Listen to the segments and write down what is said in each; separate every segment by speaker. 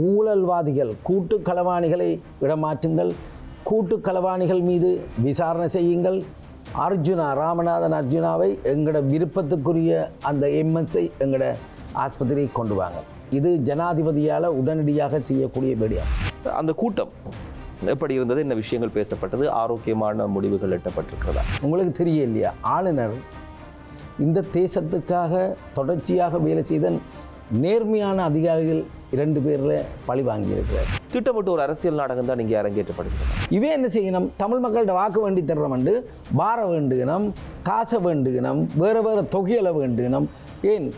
Speaker 1: ஊழல்வாதிகள் கூட்டு களவாணிகளை இடமாற்றுங்கள். கூட்டு களவாணிகள் மீது விசாரணை செய்யுங்கள். அர்ஜுனா ராமநாதன் அர்ஜுனாவை எங்களோட விருப்பத்துக்குரிய அந்த எம்எஸ்ஐ எங்களோட ஆஸ்பத்திரிக்கு கொண்டு வாங்க. இது ஜனாதிபதியால் உடனடியாக செய்யக்கூடிய விடயம்
Speaker 2: அந்த கூட்டம் எப்படி இருந்தது? என்ன விஷயங்கள் பேசப்பட்டது? ஆரோக்கியமான முடிவுகள் எட்டப்பட்டிருக்கிறதா?
Speaker 1: உங்களுக்கு தெரிய இல்லையா? ஆளுநர் இந்த தேசத்துக்காக தொடர்ச்சியாக வேலை செய்த நேர்மையான அதிகாரிகள் இரண்டு பேரில் பழி வாங்கியிருக்கிறார்.
Speaker 2: திட்டமிட்டு ஒரு அரசியல் நாடகம் தான் இங்கே அரங்கேற்றப்படுகிறது.
Speaker 1: இவே என்ன செய்யணும்? தமிழ் மக்கள்கிட்ட வாக்கு வேண்டி தர்றோம்ண்டு பார வேண்டுகணும் காசை வேண்டுகணும் வேறு வேறு தொகையில் வேண்டுகணும். ஏன்?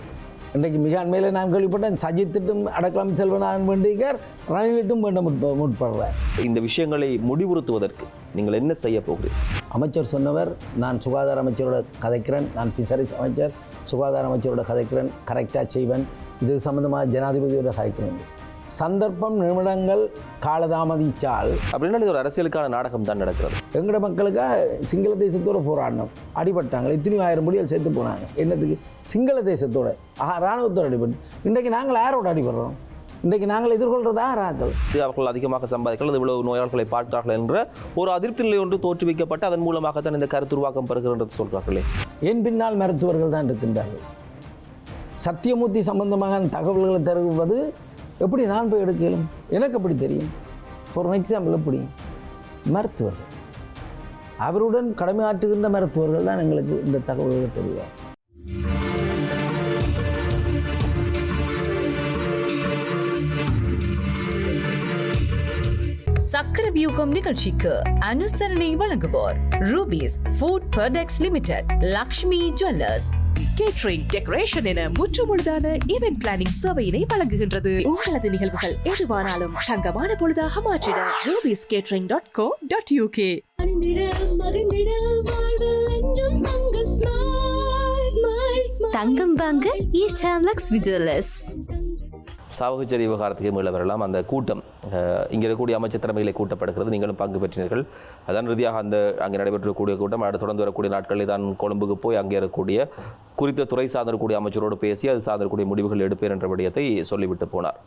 Speaker 1: இன்றைக்கு மிக அண்மையில் நான் கேள்விப்பட்டேன். சஜித்திட்டும் அடக்கலாம் செல்வனான் வேண்டியர் ரணிலிட்டும் வேண்ட முற்ப முற்படுறேன்
Speaker 2: இந்த விஷயங்களை முடிவுறுத்துவதற்கு நீங்கள் என்ன செய்ய போகிறீர்கள்?
Speaker 1: அமைச்சர் சொன்னவர் நான் சுகாதார அமைச்சரோட கதைக்கிறேன். நான் ஃபிஷரிஸ் அமைச்சர். சுகாதார அமைச்சரோட கதைக்கிறேன். கரெக்டாக செய்வேன். இது சம்மந்தமாக ஜனாதிபதியோட கதைக்கிறேன் சந்தர்ப்பம் நிமிடங்கள் காலதாமதிச்சால்.
Speaker 2: அப்படின்னா இது ஒரு அரசியலுக்கான நாடகம் தான் நடக்கிறது.
Speaker 1: எங்கட மக்களுக்காக சிங்கள தேசத்தோட போராடினோம் அடிபட்டாங்க. இத்தனையும் ஆயிரம் படிகள் சேர்த்து போனாங்க. என்னத்துக்கு? சிங்கள தேசத்தோட. இராணுவத்தோட அடிபட்டு. இன்றைக்கு நாங்கள் யாரோட அடிபடுறோம்? இன்றைக்கு நாங்கள் எதிர்கொள்கிறதா ஆக்கள்
Speaker 2: இது அவர்கள் அதிகமாக சம்பாதிக்கிறார்கள் இவ்வளவு நோயாளர்களை பார்க்கிறார்கள் என்ற ஒரு அதிருப்தி நிலை ஒன்று தோற்றுவிக்கப்பட்டு அதன் மூலமாகத்தான் இந்த கருத்து உருவாக்கம் பெறுகிறது சொல்கிறார்களே
Speaker 1: என் பின்னால் மருத்துவர்கள் தான் இருக்கின்றார்கள். சத்தியமூர்த்தி சம்பந்தமாக தகவல்களை தருவது எப்படி நான் போய் எடுக்கலும்? எனக்கு எப்படி தெரியும்? ஃபார் எக்ஸாம்பிள் எப்படி? மருத்துவர்கள் அவருடன் கடமையாற்றுகின்ற மருத்துவர்கள் தான் எங்களுக்கு இந்த தகவல்களை தெரியும்
Speaker 3: சக்கர வியூகம் நிகழ்ச்சிக்கு அனுசரணை வழங்குவோர் Rubies food products limited Lakshmi jewellers.
Speaker 4: Catering decoration என முற்றுமுழுதான ஈவென்ட் பிளானிங் சேவையினை வழங்குகின்றது. உங்களது நிகழ்வுகள் எதுவானாலும் தங்கமான பொழுதாக மாற்றிட Rubies catering dot co dot UK
Speaker 3: தங்கம் வாங்க East Ham Lakshmi jewellers
Speaker 2: Chavakachcheri விவகாரத்துக்கு மீள வரலாம். அந்த கூட்டம் இங்கே இருக்கக்கூடிய அமைச்சர் தலைமையிலே கூட்டப்படுகிறது. நீங்களும் பங்கு பெற்றினீர்கள் அதன் ரீதியாக அந்த அங்கே நடைபெற்றக்கூடிய கூட்டம் அடுத்து தொடர்ந்து வரக்கூடிய நாட்களில் தான் கொழும்புக்கு போய் அங்கே இருக்கக்கூடிய குறித்த துறை சார்ந்திருக்கக்கூடிய அமைச்சரோடு பேசி அது சார்ந்திருக்கக்கூடிய முடிவுகள் எடுப்பேன் என்ற விடயத்தை சொல்லிவிட்டு போனார்.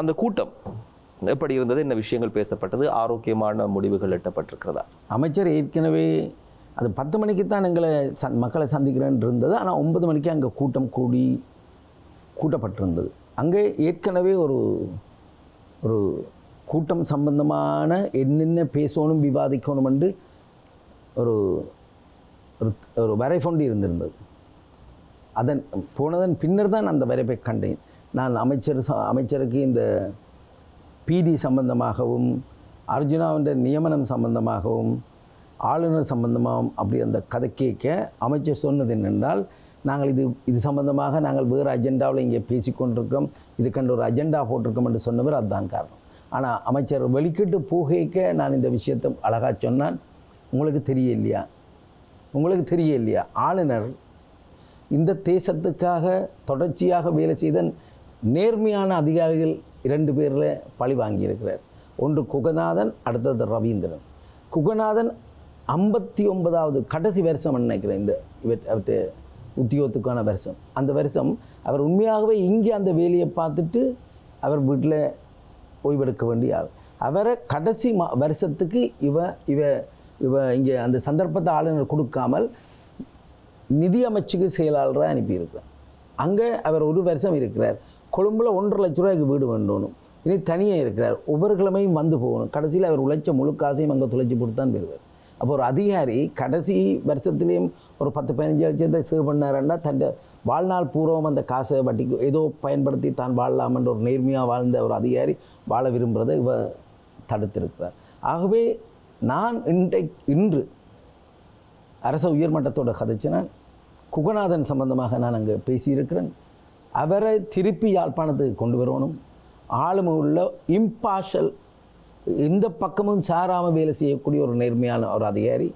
Speaker 2: அந்த கூட்டம் எப்படி இருந்தது? என்ன விஷயங்கள் பேசப்பட்டது? ஆரோக்கியமான முடிவுகள் எட்டப்பட்டிருக்கிறதா?
Speaker 1: அமைச்சர் ஏற்கனவே அது பத்து மணிக்கு தான் எங்களை சந் மக்களை சந்திக்கிறேன் இருந்தது. ஆனால் ஒன்பது மணிக்கு அங்கே கூட்டம் கூடி கூட்டப்பட்டிருந்தது. அங்கே ஏற்கனவே ஒரு ஒரு கூட்டம் சம்பந்தமான என்னென்ன பேசணும் விவாதிக்கணும் என்று ஒரு ஒரு வரைபொண்டி இருந்திருந்தது. அதன் போனதன் பின்னர் தான் அந்த வரைப்பை கண்டேன். நான் அமைச்சர் அமைச்சருக்கு இந்த பிடி சம்பந்தமாகவும் அர்ஜுனாவின் நியமனம் சம்பந்தமாகவும் ஆளுநர் சம்பந்தமாகவும் அப்படி அந்த கதை கேட்க அமைச்சர் சொன்னது என்னென்றால் நாங்கள் இது இது சம்பந்தமாக நாங்கள் வேறு அஜெண்டாவில் இங்கே பேசிக்கொண்டிருக்கிறோம். இதுக்கண்டு ஒரு அஜெண்டா போட்டிருக்கோம் என்று சொன்னவர் அதுதான் காரணம். ஆனால் அமைச்சர் வெளிக்கிட்டு போகைக்க நான் இந்த விஷயத்தை அழகாக சொன்னான். உங்களுக்கு தெரியலையா உங்களுக்கு தெரியலையா ஆளுநர் இந்த தேசத்துக்காக தொடர்ச்சியாக வேலை செய்த நேர்மையான அதிகாரிகள் இரண்டு பேரில் பழி வாங்கியிருக்கிறார். ஒன்று குகநாதன் அடுத்தது ரவீந்திரன். குகநாதன் ஐம்பத்தி ஒன்பதாவது கடைசி வருஷம் நினைக்கிறேன் இந்த இவற்றை உத்தியோகத்துக்கான வருஷம். அந்த வருஷம் அவர் உண்மையாகவே இங்கே அந்த வேலையை பார்த்துட்டு அவர் வீட்டில் ஓய்வெடுக்க வேண்டிய ஆள். அவரை கடைசி மா வருஷத்துக்கு இவ இவ இவ இங்கே அந்த சந்தர்ப்பத்தை ஆளுநர் கொடுக்காமல் நிதி அமைச்சுக்கு செயலாளராக அனுப்பியிருப்பேன் அங்கே அவர் ஒரு வருஷம் இருக்கிறார். கொழும்பில் ஒன்றரை லட்ச ரூபாய்க்கு வீடு வேண்டணும் இனி தனியாக இருக்கிறார். ஒவ்வொரு கிழமையும் வந்து போகணும். கடைசியில் அவர் உழைச்ச முழு காசையும் அங்கே துளைச்சி கொடுத்து தான் பெறுவார் அப்போ ஒரு அதிகாரி கடைசி வருஷத்துலேயும் ஒரு பத்து பதினஞ்சு லட்சத்தை சேவ் பண்ணாருன்னா தன் வாழ்நாள் பூர்வம் அந்த காசை வட்டிக்கு ஏதோ பயன்படுத்தி தான் வாழலாம்ன்ற ஒரு நேர்மையாக வாழ்ந்த ஒரு அதிகாரி வாழ விரும்புகிறதை இவ தடுத்திருக்கிறார். ஆகவே நான் இன்றை இன்று அரச உயர்மட்டத்தோட கதைச்சினான். குகநாதன் சம்பந்தமாக நான் அங்கே பேசியிருக்கிறேன். அவரை திருப்பி யாழ்ப்பாணத்துக்கு கொண்டு வரணும். ஆளுமை உள்ள இம்பார்ஷல் எந்த பக்கமும் சாராமல் வேலை செய்யக்கூடிய ஒரு நேர்மையான ஒரு அதிகாரி.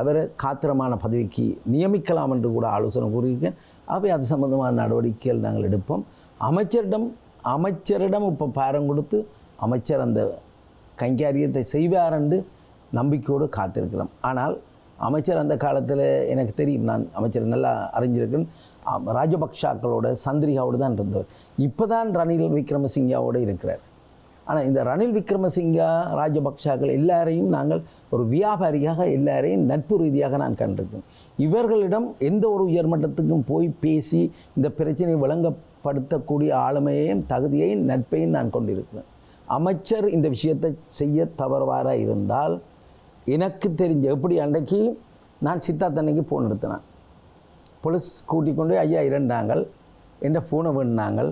Speaker 1: அவரை காத்திரமான பதவிக்கு நியமிக்கலாம் என்று கூட ஆலோசனை கூறியிருக்கேன் அவை அது சம்பந்தமான நடவடிக்கைகள் நாங்கள் எடுப்போம். அமைச்சரிடம் அமைச்சரிடம் இப்போ பாரம் கொடுத்து அமைச்சர் அந்த கைங்காரியத்தை செய்வார் என்று நம்பிக்கையோடு காத்திருக்கிறோம். ஆனால் அமைச்சர் அந்த காலத்தில் எனக்கு தெரியும் நான் அமைச்சர் நல்லா அறிஞ்சிருக்கேன். ராஜபக்ஷாக்களோட சந்திரிகாவோடு தான் இருந்தவர். இப்போ தான் ரணில் விக்ரமசிங்காவோடு இருக்கிறார். ஆனால் இந்த ரணில் விக்ரமசிங்கா ராஜபக்ஷாக்கள் எல்லாரையும் நாங்கள் ஒரு வியாபாரியாக எல்லாரையும் நட்பு ரீதியாக நான் கண்டிருக்கேன். இவர்களிடம் எந்த ஒரு உயர்மட்டத்துக்கும் போய் பேசி இந்த பிரச்சனையை விளங்கப்படுத்தக்கூடிய ஆளுமையையும் தகுதியையும் நட்பையும் நான் கொண்டிருக்கிறேன். அமைச்சர் இந்த விஷயத்தை செய்ய தவறுவாராக இருந்தால் எனக்கு தெரிஞ்ச எப்படி அன்றைக்கு நான் சித்தாத்தன்னைக்கு ஃபோன் எடுத்தினேன் போலீஸ் கூட்டிக் கொண்டு ஐயா இரண்டாங்கள். என்ற ஃபோனை வேணுனாங்கள்.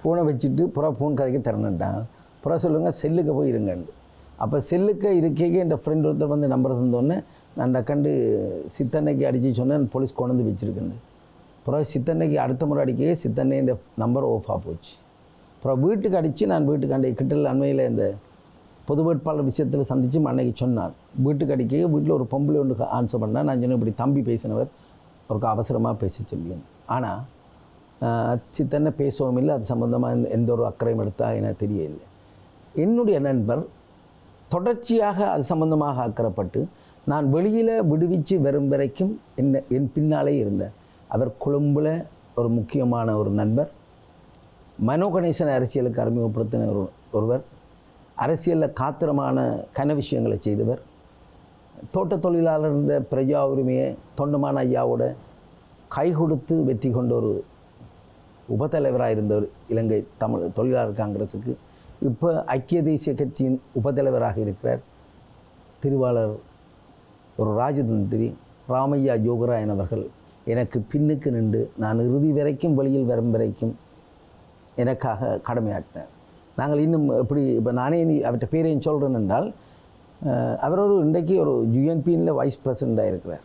Speaker 1: ஃபோனை வச்சுட்டு புறா ஃபோன் கதைக்கு திறந்துட்டாங்க புறா சொல்லுங்கள் செல்லுக்கு போய் இருங்கன்னு அப்போ செல்லுக்கு இருக்கைக்கு என் ஃப்ரெண்ட் ஒருத்தர் வந்து நம்பர் தந்தோடனே நான் டக்கண்டு சித்தன்னைக்கு அடித்து சொன்னேன் போலீஸ் கொண்டு வந்து வச்சுருக்கேன் அப்புறம் சித்தன்னைக்கு அடுத்த முறை அடிக்கவே சித்தன்னை இந்த நம்பர் ஆஃபாக போச்சு. அப்புறம் வீட்டுக்கு அடித்து நான் வீட்டுக்கு அண்டை கிட்டல் அண்மையில் இந்த பொது வேட்பாளர் விஷயத்தில் சந்தித்து அன்னைக்கு சொன்னார். வீட்டுக்கு அடிக்க வீட்டில் ஒரு பொம்பளை ஒன்று ஆன்சர் பண்ணால் நான் சொன்னேன் இப்படி தம்பி பேசினவர் அவருக்கு அவசரமாக பேச சொல்லியும் ஆனால் சித்தன்னை பேசவும் இல்லை அது சம்மந்தமாக எந்த- எந்த ஒரு அக்கறையும் எடுத்தால் எனக்கு தெரியவில்லை. என்னுடைய நண்பர் தொடர்ச்சியாக அது சம்பந்தமாக அக்கறைப்பட்டு நான் வெளியில் விடுவிச்சு வரும் வரைக்கும் என்ன என் பின்னாலே இருந்தார் அவர் கொழும்பில் ஒரு முக்கியமான ஒரு நண்பர். மனோ கணேசன் அரசியலுக்கு அறிமுகப்படுத்தின ஒரு ஒருவர். அரசியலில் காத்திரமான கன விஷயங்களை செய்தவர். தோட்ட தொழிலாளருடைய பிரஜா உரிமையை தொண்டமான ஐயாவோட கை கொடுத்து வெற்றி கொண்ட ஒரு உபத்தலைவராக இருந்தவர் இலங்கை தமிழ் தொழிலாளர் காங்கிரஸுக்கு இப்போ ஐக்கிய தேசிய கட்சியின் உபத்தலைவராக இருக்கிறார் திருவாளர் ஒரு ராஜதந்திரி ராமையா யோகராயன் அவர்கள். எனக்கு பின்னுக்கு நின்று நான் இறுதி வரைக்கும் வெளியில் வரும் வரைக்கும் எனக்காக கடமையாட்டினேன் நாங்கள் இன்னும் எப்படி இப்போ நானே நீ அவர்கிட்ட பேரையும் சொல்கிறேன் என்றால் அவர் ஒரு இன்றைக்கு ஒரு யுஎன்பியில் வைஸ் பிரசிடெண்ட்டாக இருக்கிறார்.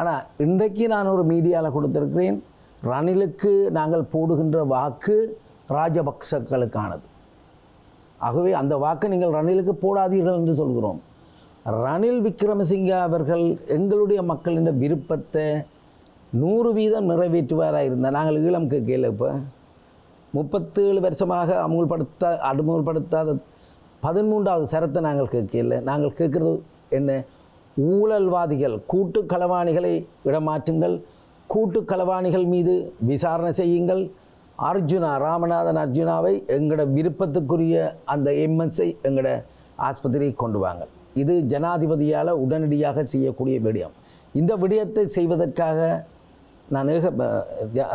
Speaker 1: ஆனால் இன்றைக்கு நான் ஒரு மீடியாவில் கொடுத்துருக்கிறேன் ரணிலுக்கு நாங்கள் போடுகின்ற வாக்கு ராஜபக்சக்களுக்கானது ஆகவே அந்த வாக்கை நீங்கள் ரணிலுக்கு போடாதீர்கள் என்று சொல்கிறோம். ரணில் விக்ரமசிங்க அவர்கள் எங்களுடைய மக்களின் விருப்பத்தை நூறு வீதம் நிறைவேற்றுவாராக இருந்தால் நாங்கள் ஈழம் கேட்கல இப்போ. முப்பத்தேழு வருஷமாக அமுல்படுத்த அமுல்படுத்தாத பதிமூன்றாவது சரத்தை நாங்கள் கேட்கல. நாங்கள் கேட்குறது என்ன? ஊழல்வாதிகள் கூட்டு களவாணிகளை இடமாற்றுங்கள். கூட்டு களவாணிகள் மீது விசாரணை செய்யுங்கள். அர்ஜுனா ராமநாதன் அர்ஜுனாவை எங்களோட விருப்பத்துக்குரிய அந்த எம்என்ஸை எங்களோட ஆஸ்பத்திரியை கொண்டு வாங்க. இது ஜனாதிபதியால் உடனடியாக செய்யக்கூடிய விடயம். இந்த விடயத்தை செய்வதற்காக நான் ஏக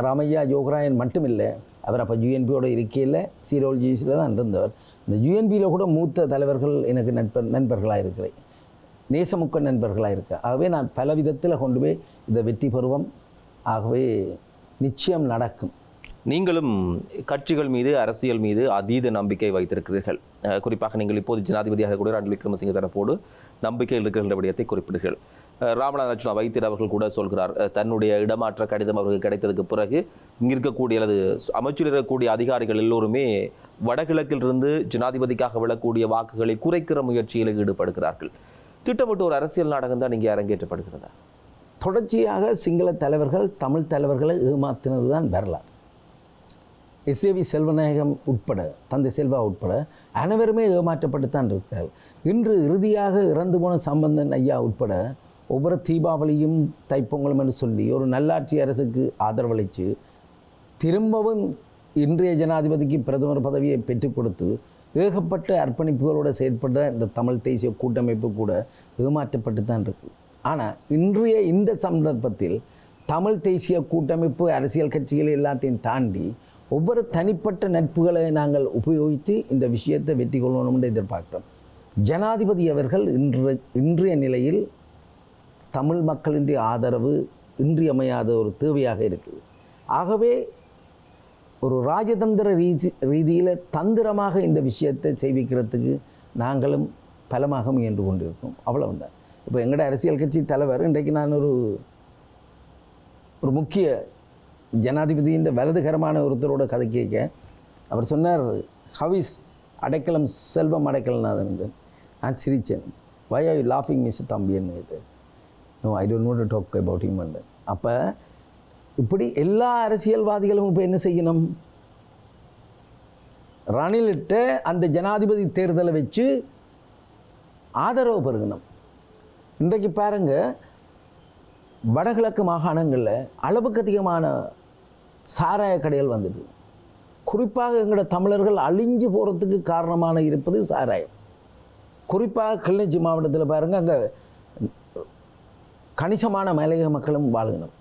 Speaker 1: ராமையா யோகராயன் மட்டுமில்லை அவர் அப்போ யூஎன்பியோட இருக்கையில் சீரோலஜிஸில் தான் இருந்தவர். இந்த யூஎன்பியில் கூட மூத்த தலைவர்கள் எனக்கு நண்பர் நண்பர்களாக இருக்கிறேன் நேசமுக்க நண்பர்களாக இருக்க. ஆகவே நான் பல விதத்தில் கொண்டு போய் இந்த வெற்றி பருவம் ஆகவே நிச்சயம் நடக்கும்.
Speaker 2: நீங்களும் கட்சிகள் மீது அரசியல் மீது அதீத நம்பிக்கை வைத்திருக்கிறீர்கள். குறிப்பாக நீங்கள் இப்போது ஜனாதிபதியாக கூட ரணில் விக்ரமசிங்க தரப்போடு நம்பிக்கையில் இருக்கின்ற விடயத்தை குறிப்பிடுகிறீர்கள். ராமநாத லட்சுமண வைத்தியர் அவர்கள் கூட சொல்கிறார் தன்னுடைய இடமாற்ற கடிதம் அவருக்கு கிடைத்ததுக்கு பிறகு இங்கே இருக்கக்கூடிய அல்லது அமைச்சரிடக்கூடிய இருக்கக்கூடிய அதிகாரிகள் எல்லோருமே வடகிழக்கிலிருந்து ஜனாதிபதிக்காக விழக்கூடிய வாக்குகளை குறைக்கிற முயற்சியில் ஈடுபடுகிறார்கள். திட்டமிட்டு ஒரு அரசியல் நாடகம் தான் இங்கே அரங்கேற்றப்படுகிறதா?
Speaker 1: தொடர்ச்சியாக சிங்கள தலைவர்கள் தமிழ் தலைவர்களை ஏமாத்தினது தான் வரலாறு எஸ்ஏவி செல்வநாயகம் உட்பட தந்தை செல்வா உட்பட அனைவருமே ஏமாற்றப்பட்டு தான் இன்று இறுதியாக இறந்து போன சம்பந்தன் ஐயா உட்பட ஒவ்வொரு தீபாவளியும் தைப்பொங்கலும் என்று சொல்லி ஒரு நல்லாட்சி அரசுக்கு ஆதரவளித்து திரும்பவும் இன்றைய ஜனாதிபதிக்கு பிரதமர் பதவியை பெற்றுக் கொடுத்து ஏகப்பட்ட அர்ப்பணிப்புகளோடு செயற்பட்ட இந்த தமிழ் தேசிய கூட்டமைப்பு கூட ஏமாற்றப்பட்டு தான் இருக்கு. ஆனால் இன்றைய இந்த சந்தர்ப்பத்தில் தமிழ் தேசிய கூட்டமைப்பு அரசியல் கட்சிகள் எல்லாத்தையும் தாண்டி ஒவ்வொரு தனிப்பட்ட நட்புகளை நாங்கள் உபயோகித்து இந்த விஷயத்தை வெற்றி என்று எதிர்பார்க்கிறோம். ஜனாதிபதி அவர்கள் இன்று இன்றைய நிலையில் தமிழ் மக்களினுடைய ஆதரவு இன்றியமையாத ஒரு தேவையாக இருக்குது. ஆகவே ஒரு ராஜதந்திர ரீதி ரீதியில் தந்திரமாக இந்த விஷயத்தை செய்விக்கிறதுக்கு நாங்களும் பலமாக முயன்று கொண்டிருக்கோம் அவ்வளவுதான். இப்போ எங்களோட அரசியல் கட்சி தலைவர் இன்றைக்கு நான் ஒரு ஒரு முக்கிய ஜனாதிபதியின் வலதுகரமான ஒருத்தரோட கதை கேட்க அவர் சொன்னார் ஹவிஸ் அடைக்கலம் செல்வம் அடைக்கலநாதன் என்று. நான் சிரித்தேன். வை ஐ லாஃபிங் மிஸ் தம்பின்னு கேட்டேன். No I don't not talk about him and அப்போ இப்படி எல்லா அரசியல்வாதிகளும் இப்போ என்ன செய்யணும்? ரணிலிட்ட அந்த ஜனாதிபதி தேர்தலை வச்சு ஆதரவு பெருகணும். இன்றைக்கு பாருங்கள் வடகிழக்கு மாகாணங்களில் அளவுக்கு அதிகமான சாராய கடைகள் வந்துட்டு. குறிப்பாக எங்களோட தமிழர்கள் அழிஞ்சு போகிறதுக்கு காரணமான இருப்பது சாராயம். குறிப்பாக கிளிநொச்சி மாவட்டத்தில் பாருங்கள் அங்கே கணிசமான மலையக மக்களும் வாழ்கணும்.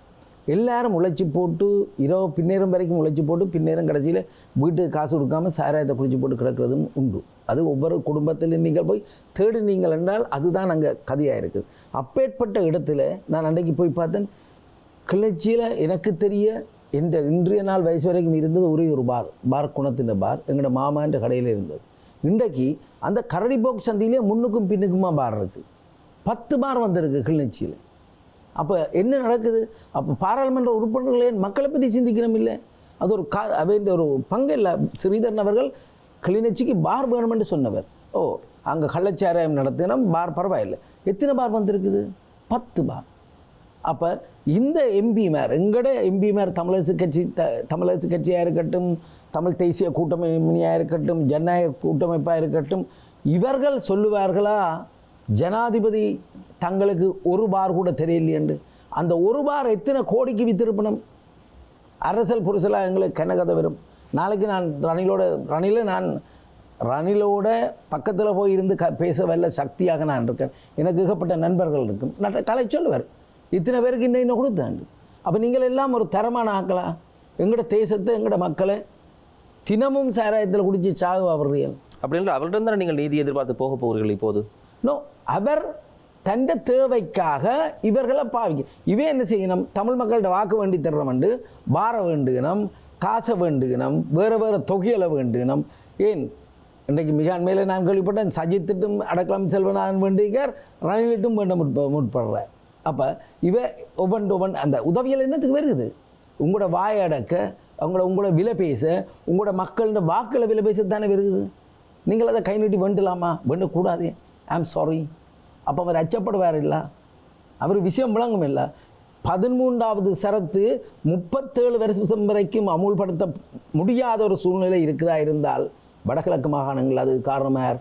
Speaker 1: எல்லாரும் உழைச்சி போட்டு இரவு பின்னேரம் வரைக்கும் உழைச்சி போட்டு பின்னேரம் கடைசியில் வீட்டுக்கு காசு கொடுக்காம சாராயத்தை குளிச்சு போட்டு கிடக்கிறதும் உண்டு. அது ஒவ்வொரு குடும்பத்திலும் நீங்கள் போய் தேடு நீங்கள் என்றால் அதுதான் அங்கே கதையாக இருக்குது அப்பேற்பட்ட இடத்துல நான் அன்றைக்கு போய் பார்த்தேன் கிளர்ச்சியில் எனக்கு தெரிய என்ற இன்றைய நாள் வயசு வரைக்கும் இருந்தது ஒரே ஒரு பார் பார் குணத்தின் பார் எங்களோட மாமான்ற கடையில் இருந்தது. இன்றைக்கு அந்த கரடி போக்கு சந்தையிலே முன்னுக்கும் பின்னுக்குமா பார் இருக்குது பத்து பார் வந்திருக்கு கிளிநொச்சியில். அப்போ என்ன நடக்குது? அப்போ பாராளுமன்ற உறுப்பினர்களே மக்களை பற்றி சிந்திக்கணும் இல்லை? அது ஒரு கா அவன் ஒரு பங்கு இல்லை. ஸ்ரீதரன் அவர்கள் கிளிநொச்சிக்கு பார் வேணுமென்று சொன்னவர். ஓ அங்கே கள்ளச்சாராயம் நடத்தினோம் பார் பரவாயில்லை. எத்தனை பார் வந்திருக்குது? பத்து பார். அப்போ இந்த எம்பிமார் எங்கட எம்பிமார் தமிழரசு கட்சி த தமிழரசு கட்சியாக இருக்கட்டும் தமிழ் தேசிய கூட்டமைப்பினியாக இருக்கட்டும் ஜனநாயக கூட்டமைப்பாக இருக்கட்டும் இவர்கள் சொல்லுவார்களா ஜனாதிபதி தங்களுக்கு ஒரு பார் கூட தெரியலையண்டு அந்த ஒரு பார் எத்தனை கோடிக்கு வித்திருப்பணும்? அரசல் புரிசலாக எங்களுக்கு கனகதை வரும் நாளைக்கு நான் ரணிலோட ரணில நான் ரணிலோட பக்கத்தில் போய் இருந்து க பேச வல்ல சக்தியாக நான் இருக்கேன். எனக்கு ஏகப்பட்ட நண்பர்கள் இருக்கும். நான் கலை சொல்லுவார். இத்தனை பேருக்கு இந்த இன்னும் கொடுத்தாண்டு. அப்போ நீங்கள் எல்லாம் ஒரு தரமான ஆக்களா? எங்களோட தேசத்தை எங்களோட மக்களை தினமும் சாராயத்தில் குடித்து சாகு அவர்கள்
Speaker 2: அப்படின்ற அவர்கிட்ட தான் நீங்கள் நீதி எதிர்பார்த்து போக போகிறீர்கள் இப்போது?
Speaker 1: நோ அவர் தந்த தேவைக்காக இவர்களை பாவிக்க. இவன் என்ன செய்யணும்? தமிழ் மக்கள்கிட்ட வாக்கு வேண்டி தர்றவண்டு வார வேண்டுகணும் காசை வேண்டுகணும் வேறு வேறு தொகைகளை வேண்டுகணும். ஏன்? இன்றைக்கு மிக அண்மையில் நான் கேள்விப்பட்டேன் சஜித்திட்டும் அடக்கலாம் செல்வனான் வேண்டிக்கார் ரணிலிட்டும் வேண்ட முற்ப முற்படுறார். அப்போ இவ ஒவ்வொன்று ஒவ்வொன் அந்த உதவியல் என்னத்துக்கு வருது? உங்களோட வாயை அடக்க உங்களோட உங்களோட விலை பேச உங்களோட மக்களோட வாக்களை விலை பேச தானே வருகுது நீங்கள் அதை கை நீட்டி வேண்டலாமா? வேண்டக்கூடாது. ஐம் சாரி அப்போ அவர் அச்சப்படுவார் இல்லை? அவர் விஷயம் விளங்கும் இல்லை? பதிமூன்றாவது சரத்து முப்பத்தேழு வருஷம் வரைக்கும் அமுல்படுத்த முடியாத ஒரு சூழ்நிலை இருக்குதா இருந்தால் வடகிழக்கு மாகாணங்கள் அது காரணமாக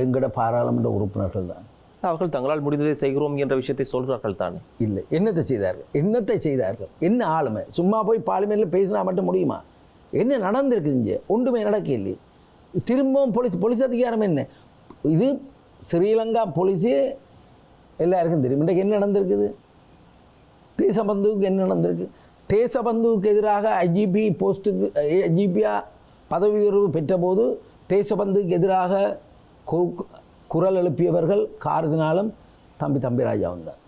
Speaker 1: எங்களோட பாராளுமன்ற உறுப்பினர்கள் தான்.
Speaker 2: அவர்கள் தங்களால் முடிந்ததை செய்கிறோம் என்ற விஷயத்தை சொல்கிறார்கள் தானே?
Speaker 1: இல்லை. என்னத்தை செய்தார்கள்? என்னத்தை செய்தார்கள்? என்ன ஆளுமை? சும்மா போய் பார்லிமெண்ட்டில் பேசினா மட்டும் முடியுமா? என்ன நடந்திருக்கு இங்கே? ஒன்றுமே நடக்க இல்லை திரும்பவும் போலீஸ் போலீஸ் அதிகாரம் என்ன? இது ஸ்ரீலங்கா போலீஸே எல்லாருக்கும் தெரியும். இன்றைக்கு என்ன நடந்திருக்குது? தேசபந்துவுக்கு என்ன நடந்திருக்கு? தேசபந்துவுக்கு எதிராக ஐஜிபி போஸ்ட்டுக்கு ஐஜிபியாக பதவி உயர்வு பெற்றபோது தேசபந்துக்கு எதிராக குரல் எழுப்பியவர்கள் காரதினாலும் தம்பி தம்பிராஜா வந்தார்.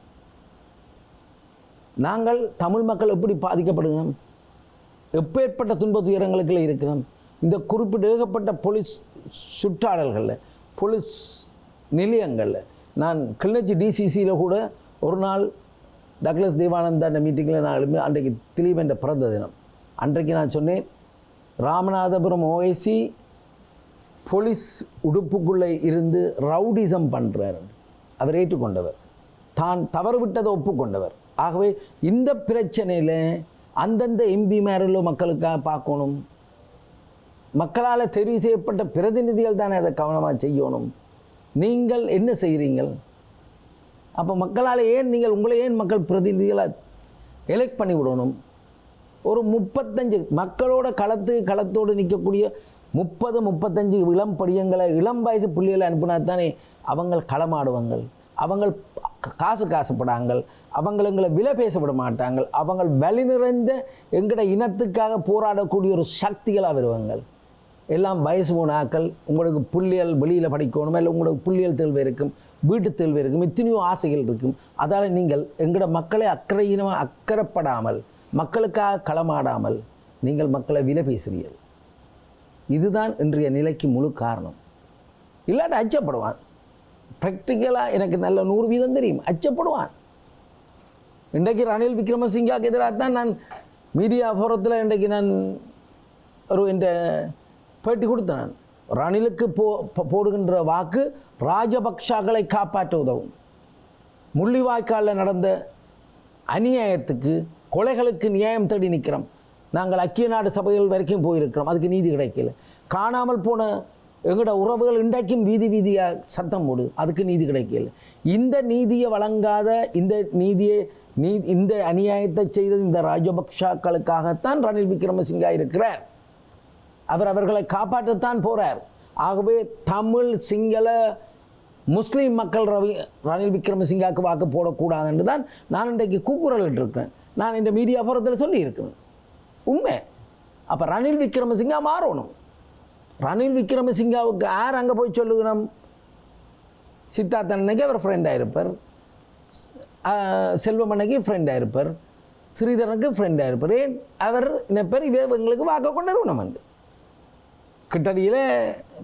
Speaker 1: நாங்கள் தமிழ் மக்கள் எப்படி பாதிக்கப்படுகிறோம்? எப்பேற்பட்ட துன்ப துயரங்களுக்குள்ள இருக்கிறோம்? இந்த குறிப்பிட்ட ஏகப்பட்ட போலீஸ் சுற்றாடல்களில் போலீஸ் நிலையங்களில் நான் கிளிநொச்சி டிசிசியில் கூட ஒரு நாள் டக்ளஸ் தேவானந்தா அந்த மீட்டிங்கில் நான் எழுப்பி அன்றைக்கு திலீப் என்ற பிறந்த தினம். அன்றைக்கு நான் சொன்னேன் ராமநாதபுரம் ஓஎஸ்சி போலீஸ் உடுப்புக்குள்ளே இருந்து ரவுடிசம் பண்ணுறார் அவர் ஏற்றுக்கொண்டவர். தான் தவறு விட்டதை ஒப்புக்கொண்டவர். ஆகவே இந்த பிரச்சனையில் அந்தந்த எம்பி மேரிலோ மக்களுக்காக பார்க்கணும்? மக்களால் தெரிவு செய்யப்பட்ட பிரதிநிதிகள் தானே அதை கவனமாக செய்யணும்? நீங்கள் என்ன செய்கிறீங்கள் அப்போ மக்களால் ஏன் நீங்கள் உங்களை ஏன் மக்கள் பிரதிநிதிகளை எலெக்ட் பண்ணி விடணும் ஒரு முப்பத்தஞ்சு மக்களோட களத்து களத்தோடு நிற்கக்கூடிய முப்பது முப்பத்தஞ்சு இளம் படியங்களை இளம் வயசு பிள்ளைகளை அனுப்பினா தானே அவங்க களமாடுவாங்கள் அவங்க காசு காசுப்படாங்கள் அவங்களங்களை விலை பேசப்பட மாட்டாங்க அவங்க வலி நிறைந்த எங்களோட இனத்துக்காக போராடக்கூடிய ஒரு சக்திகளாக வருவாங்கள். எல்லாம் வயசு போன ஆக்கள் உங்களுக்கு புள்ளியல் வெளியில் படிக்கணும்? இல்லை உங்களுக்கு புள்ளியல் தேர்வு இருக்கும் வீட்டு தேர்வு இருக்கும் இத்தனையோ ஆசைகள் இருக்கும். அதால் நீங்கள் எங்களோட மக்களை அக்கறையினமாக அக்கறைப்படாமல் மக்களுக்காக களமாடாமல் நீங்கள் மக்களை விலை பேசுகிறீர்கள். இதுதான் இன்றைய நிலைக்கு முழு காரணம். இல்லாட்டி அச்சப்படுவான். ப்ராக்டிக்கலாக எனக்கு நல்ல நூறு வீதம் தெரியும். அச்சப்படுவான். இன்றைக்கு ரணில் விக்ரமசிங்காவுக்கு எதிராக தான் நான் மீடியா ஃபோரத்தில் இன்றைக்கு நான் ஒரு என்ற பேட்டி கொடுத்தேன் நான். ரணிலுக்கு போ போ- போடுகின்ற வாக்கு ராஜபக்ஷாக்களை காப்பாற்ற உதவும். முள்ளிவாய்க்காலில் நடந்த அநியாயத்துக்கு கொலைகளுக்கு நியாயம் தேடி நிற்கிறோம். நாங்கள் ஐக்கிய நாடு சபைகள் வரைக்கும் போயிருக்கிறோம். அதுக்கு நீதி கிடைக்கல. காணாமல் போன எங்களோட உறவுகள் இன்றைக்கும் வீதி வீதியாக சத்தம் போடு. அதுக்கு நீதி கிடைக்கல. இந்த நீதியை வழங்காத இந்த நீதியை நீ இந்த அநியாயத்தை செய்தது இந்த ராஜபக்ஷாக்களுக்காகத்தான் ரணில் விக்ரமசிங்கா இருக்கிறார். அவர் அவர்களை காப்பாற்றத்தான் போகிறார் ஆகவே தமிழ் சிங்கள முஸ்லீம் மக்கள் ரவி ரணில் விக்ரமசிங்காவுக்கு வாக்கு போடக்கூடாது என்று தான் நான் இன்றைக்கு கூக்குரல் இருக்கிறேன் நான் இந்த மீடியா புறத்தில் சொல்லியிருக்கிறேன். உண்மை. அப்போ ரணில் விக்ரமசிங்கா மாறணும். ரணில் விக்ரமசிங்காவுக்கு யார் அங்கே போய் சொல்லுகிறோம் சித்தார்த்தன் அன்னைக்கு அவர் ஃப்ரெண்டாக இருப்பார். செல்வம் அன்னைக்கு ஃப்ரெண்டாக இருப்பார். ஸ்ரீதரனுக்கு ஃப்ரெண்டாக இருப்பார். ஏன்? அவர் இந்த பேர் எங்களுக்கு வாக்க கொண்டு வரணும் என்று கிட்டடியில்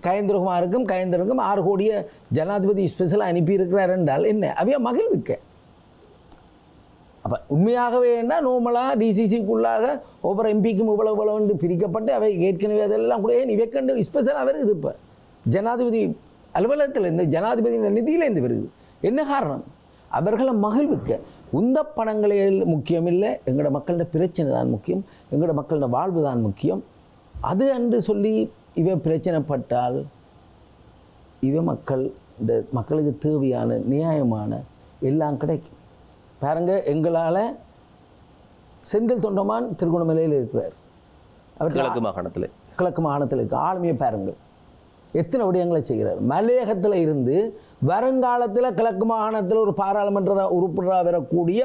Speaker 1: கயந்திரகுமாருக்கும் கயந்திரனுக்கும் ஆறு கோடிய ஜனாதிபதி ஸ்பெஷலாக அனுப்பியிருக்கிறார் என்றால் என்ன? அவையா மகிழ்விக்க. அப்போ உண்மையாகவே என்ன? நோமலாக டிசிசிக்குள்ளாக ஒவ்வொரு எம்பிக்கும் இவ்வளவு இவ்வளவு என்று பிரிக்கப்பட்டு அவை ஏற்கனவே அதெல்லாம் கூட ஏன் இவைக்கண்டு ஸ்பெஷலாக வருது இப்போ? ஜனாதிபதி அலுவலகத்தில் இருந்து ஜனாதிபதியின் நிதியிலேருந்து வருது. என்ன காரணம்? அவர்களை மகிழ்விக்க. உந்த பணங்களே முக்கியம் இல்லை எங்களோட மக்களோட பிரச்சனை தான் முக்கியம். எங்களோட மக்களோட வாழ்வு தான் முக்கியம். அது என்று சொல்லி இவன் பிரச்சனைப்பட்டால் இவ மக்கள் இந்த மக்களுக்கு தேவையான நியாயமான எல்லாம் கிடைக்கும். பாருங்க எங்களால் செந்தில் தொண்டமான் திருகோணமலையில் இருக்கிறார். அவர்
Speaker 2: கிழக்கு மாகாணத்தில்.
Speaker 1: கிழக்கு மாகாணத்தில் இருக்க. ஆளுமையை பாருங்க. எத்தனை விடயங்களை செய்கிறார். மலையகத்தில் இருந்து வருங்காலத்தில் கிழக்கு மாகாணத்தில் ஒரு பாராளுமன்ற உறுப்பினராக வரக்கூடிய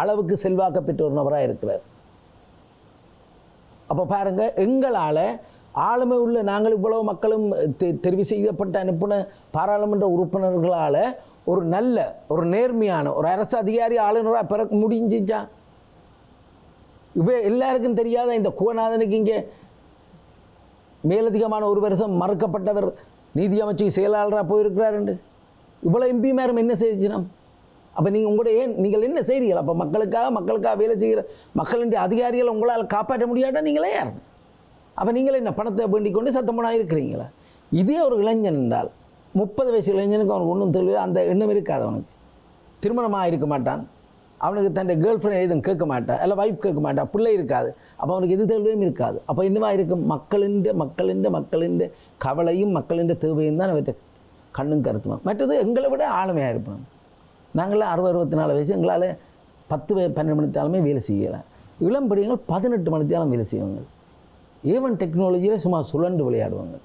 Speaker 1: அளவுக்கு செல்வாக்க பெற்ற ஒரு நபராக இருக்கிறார். அப்போ பாருங்க எங்களால் ஆளுமை உள்ள நாங்கள் இவ்வளவு மக்களும் தெ- தெரிவு செய்யப்பட்ட அனுப்பின பாராளுமன்ற உறுப்பினர்களால் ஒரு நல்ல ஒரு நேர்மையான ஒரு அரசு அதிகாரி ஆளுநராக பிறக்க முடிஞ்சிச்சா? இவ எல்லாருக்கும் தெரியாத இந்த குகநாதனுக்கு இங்கே மேலதிகமான ஒரு வருஷம் மறுக்கப்பட்டவர் நீதி அமைச்சு செயலாளராக போயிருக்கிறாருண்டு. இவ்வளோ எம்பி மேரம் என்ன செய்யணும் அப்போ நீங்கள் உங்களோட ஏன் நீங்கள் என்ன செய்கிறீர்கள் அப்போ மக்களுக்காக மக்களுக்காக வேலை செய்கிற மக்களுடைய அதிகாரிகளை உங்களால் காப்பாற்ற முடியாட்டா நீங்களே யார்? அப்போ நீங்களே என்ன பணத்தை வேண்டிக் கொண்டு சத்தமனாக இருக்கிறீங்களா? இதே ஒரு இளைஞன் என்றால் முப்பது வயசு இளைஞனுக்கு அவனுக்கு ஒன்றும் தெரியல அந்த எண்ணம் இருக்காது அவனுக்கு. திருமணமாக இருக்க மாட்டான். அவனுக்கு தன் கேர்ள் ஃப்ரெண்ட் எதுவும் கேட்க மாட்டான் இல்லை வைஃப் கேட்க மாட்டான் பிள்ளை இருக்காது. அப்போ அவனுக்கு எது தேவையும் இருக்காது. அப்போ என்னவா இருக்கும்? மக்களின் மக்களின் மக்களின் கவலையும் மக்களின் தேவையும் தான் அவற்றை கண்ணும் கருத்துமா? மற்றது எங்களை விட ஆளுமையாக இருப்போம் நாங்களாம் அறுபது அறுபத்தி நாலு வயசு எங்களால் பத்து பன்னெண்டு மணித்தாலுமே வேலை செய்யலாம் இளம்படியங்கள் பதினெட்டு மணித்தாலும் வேலை செய்வாங்க. ஏவன் டெக்னாலஜியில் சும்மா சுழண்டு விளையாடுவாங்க.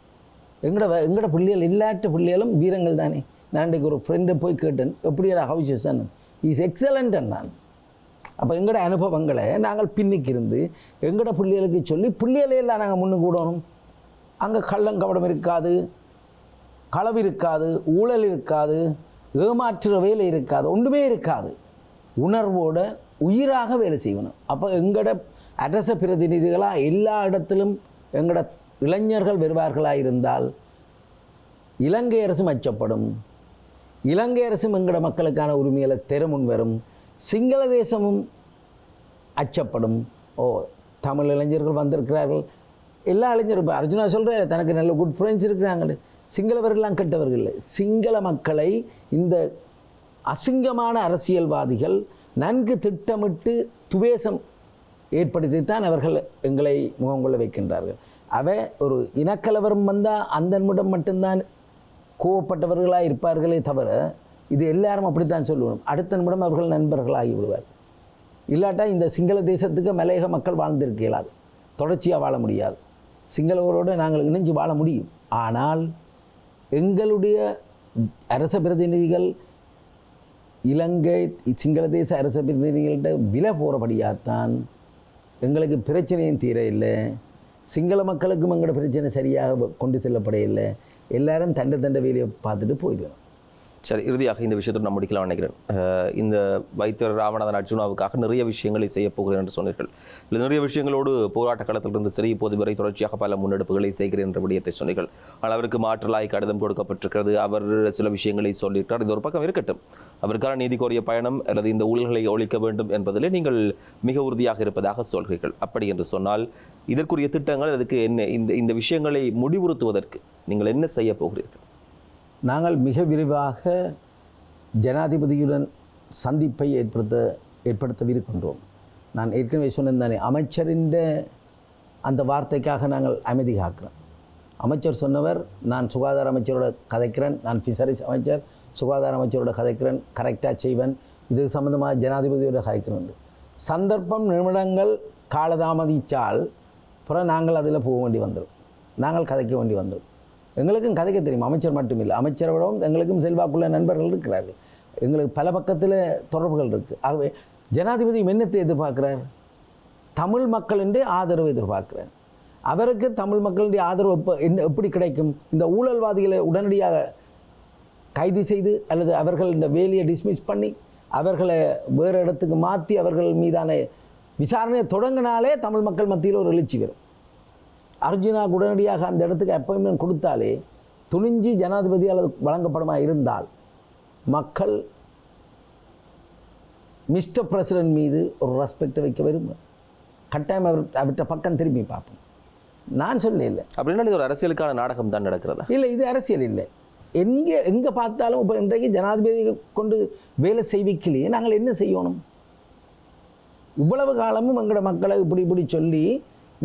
Speaker 1: எங்கட எங்கட பிள்ளைகள் இல்லாட்ட பிள்ளைகளும் வீரங்கள் தானே. நான் இன்றைக்கு ஒரு ஃப்ரெண்டை போய் கேட்டேன் எப்படி ஹவுஸ் சன் இஸ் எக்ஸலண்ட் நான் அப்போ எங்கட அனுபவங்களை நாங்கள் பின்னிக்கு இருந்து எங்கட பிள்ளைகளுக்கு சொல்லி பிள்ளைகளையெல்லாம் நாங்கள் முன்னுக்கு விடணும் அங்கே கள்ளங்கவடம் இருக்காது களவு இருக்காது ஊழல் இருக்காது ஏமாற்றுற வேலை இருக்காது ஒன்றுமே இருக்காது. உணர்வோட உயிராக வேலை செய்யணும் அப்போ எங்கட அரச பிரதிநிதிகளாக எல்லா இடத்திலும் எங்களோட இளைஞர்கள் வருவார்களாக இருந்தால் இலங்கை அரசும் அச்சப்படும் இலங்கை அரசும் எங்களோட மக்களுக்கான உரிமைகளை தெரு முன் வரும். சிங்கள தேசமும் அச்சப்படும். ஓ தமிழ் இளைஞர்கள் வந்திருக்கிறார்கள். எல்லா இளைஞரும் இப்போ அர்ஜுனா சொல்கிற தனக்கு நல்ல குட் ஃப்ரெண்ட்ஸ் இருக்கிறாங்களே சிங்களவர்கள்லாம் கெட்டவர்கள் இல்லை. சிங்கள மக்களை இந்த அசிங்கமான அரசியல்வாதிகள் நன்கு திட்டமிட்டு துவேஷம் ஏற்படுத்தித்தான் அவர்கள் எங்களை முகம் கொள்ள வைக்கின்றார்கள். அவை ஒரு இனக்கலவரம் வந்தால் அந்த நிமிடம் மட்டும்தான் கோவப்பட்டவர்களாக இருப்பார்களே தவிர இது எல்லாரும் அப்படித்தான் சொல்லுவோம். அடுத்த நிமிடம் அவர்கள் நண்பர்களாகி விடுவார். இல்லாட்டா இந்த சிங்கள தேசத்துக்கு மலையக மக்கள் வாழ்ந்திருக்க இயலாது. தொடர்ச்சியாக வாழ முடியாது. சிங்களவரோடு நாங்கள் இணைஞ்சு வாழ முடியும். ஆனால் எங்களுடைய அரச பிரதிநிதிகள் இலங்கை சிங்கள தேச அரச பிரதிநிதிகள்கிட்ட விலை போகிறபடியாகத்தான் எங்களுக்கு பிரச்சனையும் தீர இல்லை. சிங்கள மக்களுக்கும் எங்களோட பிரச்சனை சரியாக கொண்டு செல்லப்பட இல்லை. எல்லாரும் தண்டை தண்டை வேலையை பார்த்துட்டு போயிடுவோம்
Speaker 2: சரி இறுதியாக இந்த விஷயத்தோடு நான் முடிக்கலாம் நினைக்கிறேன். இந்த வைத்தியர் ராமநாதன் அர்ஜுனாவுக்காக நிறைய விஷயங்களை செய்ய போகிறேன் என்று சொன்னீர்கள். இல்லை நிறைய விஷயங்களோடு போராட்ட காலத்திலிருந்து சரி இப்போது வரை தொடர்ச்சியாக பல முன்னெடுப்புகளை செய்கிறேன் என்ற விடயத்தை சொன்னீர்கள். ஆனால் அவருக்கு மாற்றலாய் கடிதம் கொடுக்கப்பட்டிருக்கிறது. அவர் சில விஷயங்களை சொல்லியிருக்கிறார். இது ஒரு பக்கம் இருக்கட்டும். அவருக்கான நீதி கோரிய பயணம் அல்லது இந்த ஊழல்களை ஒழிக்க வேண்டும் என்பதிலே நீங்கள் மிக உறுதியாக இருப்பதாக சொல்கிறீர்கள். அப்படி என்று சொன்னால் இதற்குரிய திட்டங்கள் அதுக்கு என்ன இந்த இந்த விஷயங்களை முடிவுறுத்துவதற்கு நீங்கள் என்ன செய்ய போகிறீர்கள்?
Speaker 1: நாங்கள் மிக விரைவாக ஜனாதிபதியுடன் சந்திப்பை ஏற்படுத்த ஏற்படுத்தவிருக்கின்றோம். நான் ஏற்கனவே சொன்னேன் அமைச்சரின் அந்த வார்த்தைக்காக நாங்கள் அமைதி காக்கிறோம். அமைச்சர் சொன்னவர் நான் சுகாதார அமைச்சரோட கதைக்கிறேன் நான் ஃபிஷரிஸ் அமைச்சர் சுகாதார அமைச்சரோட கதைக்கிறேன் கரெக்டாக செய்வேன் இது சம்மந்தமாக ஜனாதிபதியோட கதைக்கிறேன் சந்தர்ப்பம் நிமிடங்கள் காலதாமதித்தால் அப்புறம் நாங்கள் அதில் போக வேண்டி வந்துடும் நாங்கள் கதைக்க வேண்டி வந்துடும் எங்களுக்கும் கதைக்க தெரியும். அமைச்சர் மட்டும் இல்லை அமைச்சரை விடவும் எங்களுக்கும் செல்வாக்குள்ள நண்பர்கள் இருக்கிறார்கள். எங்களுக்கு பல பக்கத்தில் தொடர்புகள் இருக்குது ஆகவே ஜனாதிபதி என்னத்தை எதிர்பார்க்குறார். தமிழ் மக்களிൻ്റെ ஆதரவு எதிர்பார்க்குறார். அவருக்கு தமிழ் மக்களுடைய ஆதரவு எப்போ என்ன எப்படி கிடைக்கும்? இந்த ஊழல்வாதிகளை உடனடியாக கைது செய்து அல்லது அவர்கள் இந்த வேலையை டிஸ்மிஸ் பண்ணி அவர்களை வேறு இடத்துக்கு மாற்றி அவர்கள் மீதான விசாரணையை தொடங்கினாலே தமிழ் மக்கள் மத்தியில் ஒரு எழுச்சி வரும். அர்ஜுனா உடனடியாக அந்த இடத்துக்கு அப்பாயின்மெண்ட் கொடுத்தாலே துணிஞ்சு ஜனாதிபதி அல்லது வழங்கப்படுமா இருந்தால் மக்கள் மிஸ்டர் பிரசிடென்ட் மீது ஒரு ரெஸ்பெக்டை வைக்க வரும் கட்டாயம் அவர் அவர்கிட்ட பக்கம் திரும்பி பார்ப்போம். நான் சொல்ல இல்லை.
Speaker 2: அப்படின்னா இது ஒரு அரசியலுக்கான நாடகம் தான் நடக்கிறதா?
Speaker 1: இல்லை இது அரசியல் இல்லை. எங்கே எங்கே பார்த்தாலும் இப்போ இன்றைக்கு ஜனாதிபதி கொண்டு வேலை செய்விக்கலையே நாங்கள் என்ன செய்யணும்? இவ்வளவு காலமும் எங்களோட மக்களை இப்படி இப்படி சொல்லி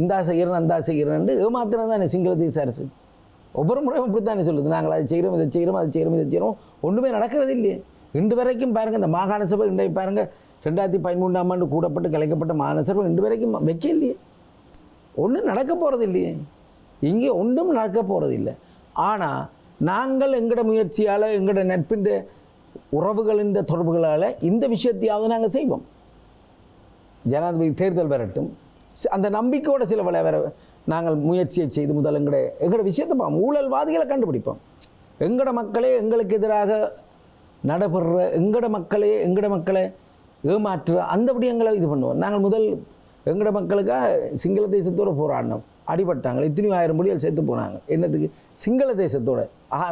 Speaker 1: இந்தா செய்கிறேன் அந்தா செய்கிறேன்னு ஏமாத்திரம் தானே சிங்கள தேச அரசு? ஒவ்வொரு முறையும் இப்படி தானே சொல்லுது. நாங்கள் அதை செய்கிறோம் இதை செய்கிறோம் அதை செய்கிறோம் இதை செய்கிறோம். ஒன்றுமே நடக்கிறது இல்லையே. இன்று வரைக்கும் பாருங்கள் இந்த மாகாண சபை இன்றைக்கு பாருங்கள் ரெண்டாயிரத்தி பதிமூன்றாம் ஆண்டு கூடப்பட்டு கலைக்கப்பட்ட மாகாண சபை இன்று வரைக்கும் வைக்க இல்லையே. ஒன்றும் நடக்க போகிறது இல்லையே. இங்கே ஒன்றும் நடக்க போகிறது இல்லை. ஆனால் நாங்கள் எங்களோட முயற்சியால் எங்களோட நட்பின் உறவுகளின் தொடர்புகளால் இந்த விஷயத்தையாவது நாங்கள் செய்வோம். ஜனாதிபதி தேர்தல் வரட்டும். அந்த நம்பிக்கையோட சில வேலை நாங்கள் முயற்சியை செய்து முதல் எங்களோட எங்களோட விஷயத்தை பார்ப்போம் ஊழல்வாதிகளை கண்டுபிடிப்போம். எங்களோட மக்களே எங்களுக்கு எதிராக நடைபெறுற எங்களோட மக்களே எங்களோட மக்களை ஏமாற்றுற அந்த விடயங்களை இது பண்ணுவோம். நாங்கள் முதல் எங்களோட மக்களுக்காக சிங்கள தேசத்தோடு போராடினோம். அடிபட்டாங்க. இத்தனையும் ஆயிரம் முடியல் சேர்த்து போனாங்க. என்னத்துக்கு? சிங்கள தேசத்தோட.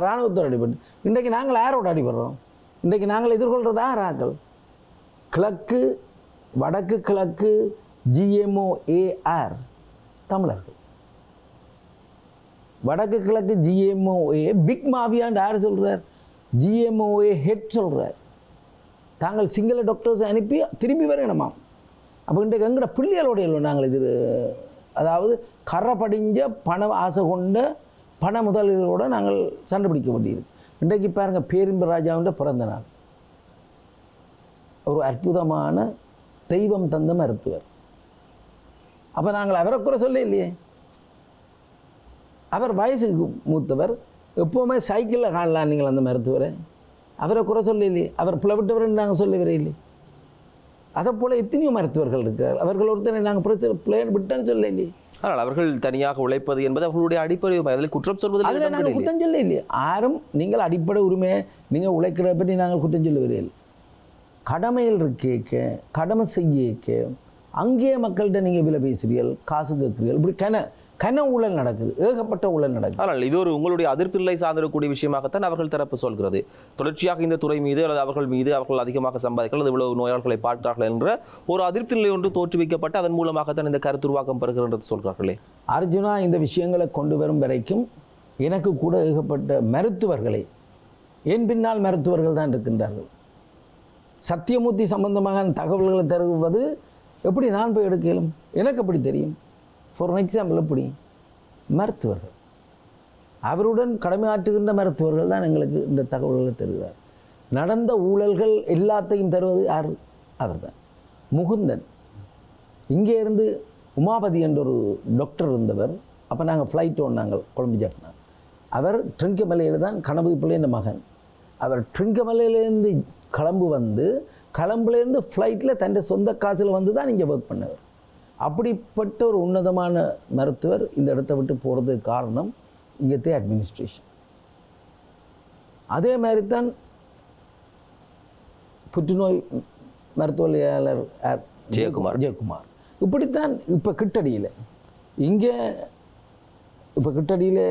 Speaker 1: இராணுவத்தோடு அடிபட்டு. இன்றைக்கு நாங்கள் யாரோட அடிபடுறோம்? இன்றைக்கு நாங்கள் எதிர்கொள்கிறதா ராக்கள் கிழக்கு வடக்கு கிழக்கு ஜிஎம்ஓ ஏஆர் தமிழர்கள். வடக்கு கிழக்கு ஜிஎம்ஓஏ பிக் மாஃபியான்னு யார் சொல்கிறார் ஜிஎம்ஓஏ ஹெட் சொல்கிறார் தாங்கள் சிங்கள டாக்டர்ஸ் அனுப்பி திரும்பி வரணுமா? அப்போ இன்றைக்கு எங்கட பிள்ளைகளோட இல்லை நாங்கள் இது அதாவது கரை படிஞ்ச பண ஆசை கொண்ட பண முதலீடுகளோடு நாங்கள் சண்டை பிடிக்க வேண்டியிருக்கு. இன்றைக்கு பாருங்கள் பேரின்ப ராஜாவுன்ற பிறந்த நாள். ஒரு அற்புதமான தெய்வம் தந்த மருத்துவர். அப்போ நாங்கள் அவரை குறை சொல்ல இல்லையே. அவர் வயசுக்கு மூத்தவர் எப்போவுமே சைக்கிளில் காணலாம் நீங்கள் அந்த மருத்துவரை. அவரை குறை சொல்ல இல்லையே. அவர் பிளவிட்டவர்னு நாங்கள் சொல்ல வரையில்லை அதை போல் எத்தனையோ மருத்துவர்கள் இருக்கிறார். அவர்கள் ஒருத்தரை நாங்கள் பிரச்சனை பிளேன் விட்டேன்னு சொல்ல இல்லையே.
Speaker 2: ஆனால் அவர்கள் தனியாக உழைப்பது என்பது அவர்களுடைய அடிப்படை. அதில் குற்றம் சொல்வதில்
Speaker 1: அதில் நாங்கள். குற்றம் சொல்ல இல்லையே. யாரும் நீங்கள் அடிப்படை உரிமையை நீங்கள் உழைக்கிறத பற்றி நாங்கள் குற்றம் சொல்ல வரையில் கடமையில் இருக்கேக்க கடமை செய்யக்க அங்கேயே மக்கள்கிட்ட நீங்கள் விலை பேசுறீர்கள் காசு கேட்குறீர்கள். இப்படி கன கன ஊழல் நடக்குது ஏகப்பட்ட ஊழல் நடக்குது.
Speaker 2: ஆனால் இது ஒரு உங்களுடைய அதிருப்திகளை சார்ந்திருக்கக்கூடிய விஷயமாகத்தான் அவர்கள் தரப்பு சொல்கிறது. தொடர்ச்சியாக இந்த துறை மீது அல்லது அவர்கள் மீது அவர்கள் அதிகமாக சம்பாதிக்கிறார்கள் அல்லது இவ்வளவு நோயாளர்களை பார்க்கிறார்கள் என்ற ஒரு அதிருப்தி நிலை ஒன்று தோற்றுவிக்கப்பட்டு அதன் மூலமாகத்தான் இந்த கருத்துருவாக்கம் பெறுகிறது சொல்கிறார்களே.
Speaker 1: அர்ஜுனா இந்த விஷயங்களை கொண்டு வரும் வரைக்கும் எனக்கு கூட ஏகப்பட்ட மருத்துவர்களை என் பின்னால் மருத்துவர்கள் தான் இருக்கின்றார்கள். சத்தியமூர்த்தி சம்பந்தமாக தகவல்களை தருவது எப்படி நான் போய் எடுக்கலும்? எனக்கு எப்படி தெரியும்? ஃபார் எக்ஸாம்பிள் எப்படி? மருத்துவர்கள். அவருடன் கடமையாற்றுகின்ற மருத்துவர்கள் தான் எங்களுக்கு இந்த தகவல்களை தருகிறார். நடந்த ஊழல்கள் எல்லாத்தையும் தருவது யார்? அவர்தான். முகுந்தன். இங்கே இருந்து உமாபதி என்ற ஒரு டாக்டர் இருந்தவர். அப்போ நாங்கள் ஃப்ளைட் நாங்கள் கொழம்பு ஜப்னா அவர் ட்ரிங்கமலையில் தான் கணபதி பிள்ளை என்ற மகன். அவர் ட்ரிங்கமலையிலேருந்து கிளம்பு வந்து கிளம்புலேருந்து ஃப்ளைட்டில் தன் சொந்த காசில் வந்து தான் இங்கே ஒர்க் பண்ணவர். அப்படிப்பட்ட ஒரு உன்னதமான மருத்துவர் இந்த இடத்த விட்டு போகிறதுக்கு காரணம் இங்கத்தே அட்மினிஸ்ட்ரேஷன் அதே மாதிரி தான் புற்றுநோய் மருத்துவலையாளர்?
Speaker 2: ஜெயக்குமார்.
Speaker 1: ஜெயக்குமார். இப்படித்தான் இப்போ கிட்டடியில். இங்கே இப்போ கிட்டடியில்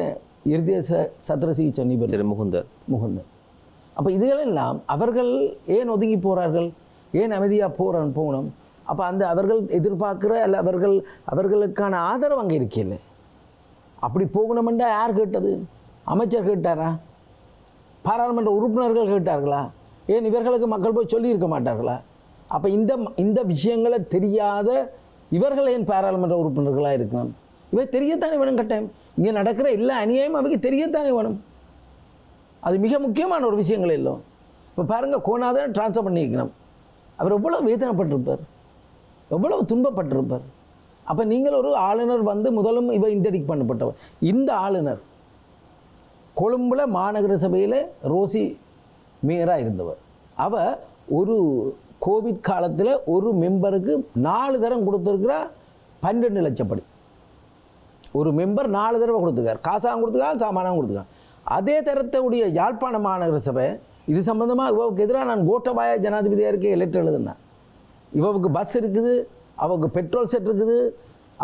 Speaker 1: இருதய ச சத்திர சிகிச்சை நிபுணர்
Speaker 2: முகுந்தர்.
Speaker 1: முகுந்தன் அப்போ இதுகளெல்லாம் அவர்கள் ஏன் ஒதுங்கி போகிறார்கள் ஏன் அமைதியாக போகிறான் போகணும்? அப்போ அந்த அவர்கள் எதிர்பார்க்குற அல்ல அவர்கள் அவர்களுக்கான ஆதரவு அங்கே இருக்கையில் அப்படி போகணுமெண்டா யார் கேட்டது? அமைச்சர் கேட்டாரா? பாராளுமன்ற உறுப்பினர்கள் கேட்டார்களா? ஏன் இவர்களுக்கு மக்கள் போய் சொல்லியிருக்க மாட்டார்களா? அப்போ இந்த இந்த விஷயங்களை தெரியாத இவர்கள் ஏன் பாராளுமன்ற உறுப்பினர்களாக இருக்கணும்? இவை தெரியத்தானே வேணும் கட்டாயம். இங்கே நடக்கிற எல்லா அநியாயமும் அவைக்கு தெரியத்தானே வேணும். அது மிக முக்கியமான ஒரு விஷயங்கள் இல்லை. இப்போ பாருங்கள் கோனாதான் ட்ரான்ஸ்ஃபர் பண்ணியிருக்கணும் அவர் எவ்வளோ வேதனைப்பட்டிருப்பார். எவ்வளவு துன்பப்பட்டிருப்பார். அப்போ நீங்கள் ஒரு ஆளுநர் வந்து முதலும் இவ இன்டர்டிக் பண்ணப்பட்டவர். இந்த ஆளுநர் கொழும்புல மாநகர சபையில் ரோசி மேயராக இருந்தவர். அவர் ஒரு கோவிட் காலத்தில் ஒரு மெம்பருக்கு நாலு தரம் கொடுத்துருக்கிறா பன்னெண்டு லட்சப்படி. ஒரு மெம்பர் நாலு தடவை கொடுத்துருக்கார். காசாகவும் கொடுத்துருக்கார் சாமானாகவும் கொடுத்துருக்காரு? அதே தரத்துடைய யாழ்ப்பாண மாநகர சபை இது சம்மந்தமாக இவவுக்கு எதிராக நான் கோட்டபாய ஜனாதிபதியாக இருக்க லெட்டர் எழுதுனேன். இவவுக்கு பஸ் இருக்குது அவருக்கு பெட்ரோல் செட் இருக்குது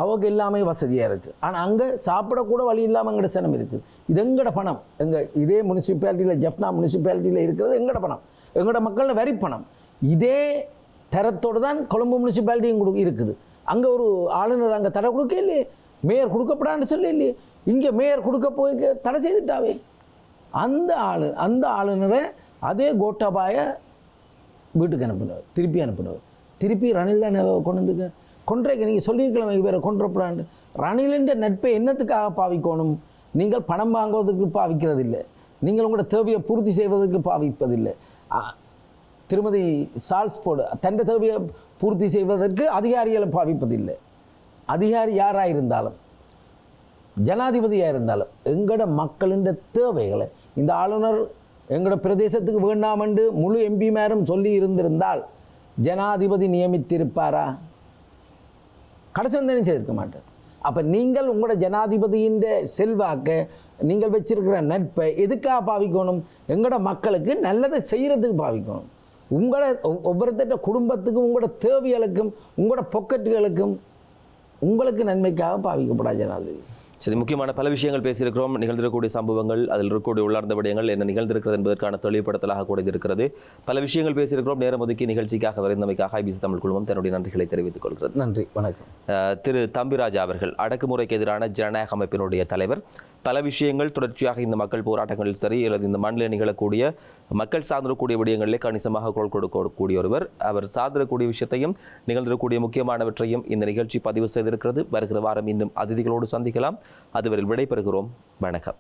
Speaker 1: அவருக்கு எல்லாமே வசதியாக இருக்குது ஆனால் அங்கே சாப்பிடக்கூட வழி இல்லாமல் எங்கட சனம் இருக்குது இது எங்கட பணம்? எங்கள் இதே முனிசிபாலிட்டியில் ஜப்னா முனிசிபாலிட்டியில் இருக்கிறது எங்கட பணம்? எங்களோட மக்கள் வரி பணம். இதே தரத்தோடு தான் கொழும்பு முனிசிபாலிட்டியும் கொடு இருக்குது. அங்கே ஒரு ஆளுநர் அங்கே தடை கொடுக்க இல்லையே? மேயர் கொடுக்கப்படான்னு சொல்லி இல்லையே? இங்கே மேயர் கொடுக்க போய் தடை செய்துட்டாவே? அந்த ஆளு அந்த ஆளுநரை அதே கோட்டாபாய வீட்டுக்கு அனுப்பினவர் திருப்பி அனுப்பினவர் திருப்பி ரணில் தான் கொண்டு வந்துக்க கொன்றைக்கு நீங்கள் சொல்லியிருக்கலாம் வேறு கொன்றப்படாண்டு ரணிலின்ற நட்பை என்னத்துக்காக பாவிக்கணும்? நீங்கள் பணம் வாங்குவதற்கு பாவிக்கிறதில்லை. நீங்கள் உங்களோட தேவையை பூர்த்தி செய்வதற்கு பாவிப்பதில்லை. திருமதி சால்ஸ்போர்டு தன் தேவையை பூர்த்தி செய்வதற்கு அதிகாரிகளை பாவிப்பதில்லை. அதிகாரி யாராக இருந்தாலும் ஜனாதிபதியாக இருந்தாலும் எங்களோட மக்களின் தேவைகளை இந்த ஆளுநர் எங்களோட பிரதேசத்துக்கு வேண்டாம் என்று முழு எம்பிமாரும் சொல்லி இருந்திருந்தால் ஜனாதிபதி நியமித்திருப்பாரா? கடைசி வந்தேன்னு செய்திருக்க மாட்டார். அப்போ நீங்கள் உங்களோட ஜனாதிபதியின் செல்வாக்கை நீங்கள் வச்சிருக்கிற நட்பை எதுக்காக பாவிக்கணும்? எங்களோட மக்களுக்கு நல்லதை செய்கிறதுக்கு பாவிக்கணும். உங்களோட ஒவ்வொருத்தட்ட குடும்பத்துக்கும் உங்களோட தேவைகளுக்கும் உங்களோட பொக்கெட்டுகளுக்கும் உங்களுக்கு நன்மைக்காக பாவிக்கப்படாது ஜனாதிபதி.
Speaker 2: சரி முக்கியமான பல விஷயங்கள் பேசியிருக்கிறோம். நிகழ்ந்திருக்கக்கூடிய சம்பவங்கள் அதில் இருக்கக்கூடிய உள்ளார்ந்த விடயங்கள் என்ன நிகழ்ந்திருக்கிறது என்பதற்கான தெளிவுபடுத்தலாக கூட இருக்கிறது. பல விஷயங்கள் பேசியிருக்கிறோம். நேரம் ஒதுக்கி நிகழ்ச்சிக்காக வரைந்தமைக்காக ஐபிசி தமிழ் குழுமம் தன்னுடைய நன்றிகளை தெரிவித்துக் கொள்கிறது.
Speaker 1: நன்றி வணக்கம்.
Speaker 2: திரு தம்பிராஜா அவர்கள் அடக்குமுறைக்கு எதிரான ஜனநாயக அமைப்பினுடைய தலைவர். பல விஷயங்கள் தொடர்ச்சியாக இந்த மக்கள் போராட்டங்களில் சரி அல்லது இந்த மண்ணில் நிகழக்கூடிய மக்கள் சார்ந்திருக்கக்கூடிய விடயங்களிலே கணிசமாக குரல் கொடுக்கக்கூடிய ஒருவர். அவர் சார்ந்திருக்கக்கூடிய விஷயத்தையும் நிகழ்ந்திருக்கக்கூடிய முக்கியமானவற்றையும் இந்த நிகழ்ச்சி பதிவு செய்திருக்கிறது. வருகிற வாரம் இன்னும் அதிதிகளோடு சந்திக்கலாம். அதுவரை விடைபெறுகிறோம். வணக்கம்.